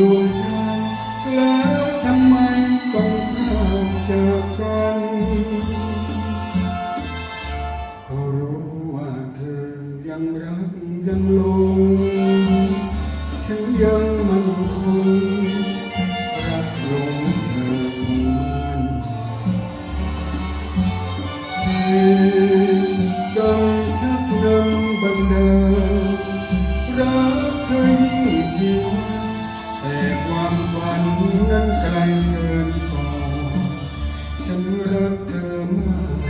อยู่ห่างแล้วทำไมต้องห่างจากกันก็รู้ว่าเธอยังรักยังหลงฉันยังมันคงรักหลงเธออันจงชักนำบันดาลรักเธอยิ่ง แต่ความฝันนั้นไกลเกินพอฉันรักเธอมาก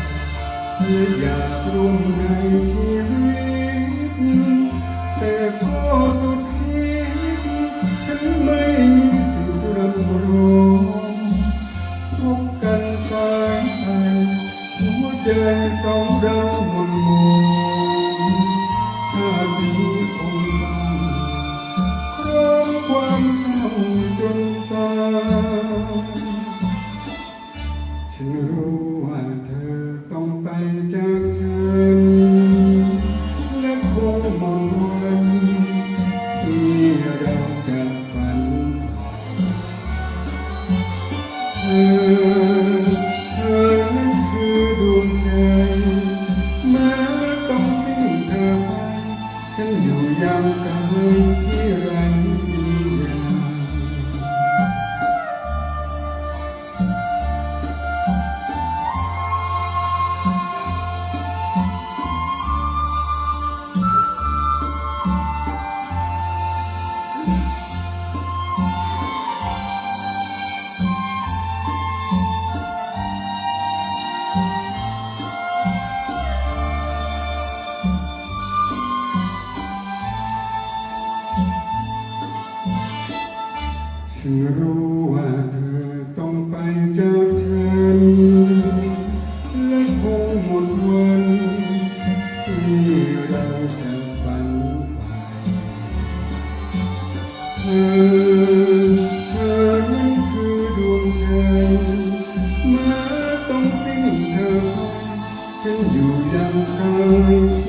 คืออยากร่วมในชีวิตแต่ก็สุดที่ฉันไม่มีสิทธิ์รับรองพบกันสายไปหัวใจสองเราหมุนมอ ตาฉันรู้ว่าเธอต้องไปจากฉัน และคงหมดวันที่เราจะฝันเธอ ฉันรู้ว่าเธอต้องไปจากฉัน และคงหมดวันที่เราจะฝันใฝ่เธอเธอนั้นคือดวงใจแม้ต้องสิ้นเธอไปฉันอยู่ยังไกลที่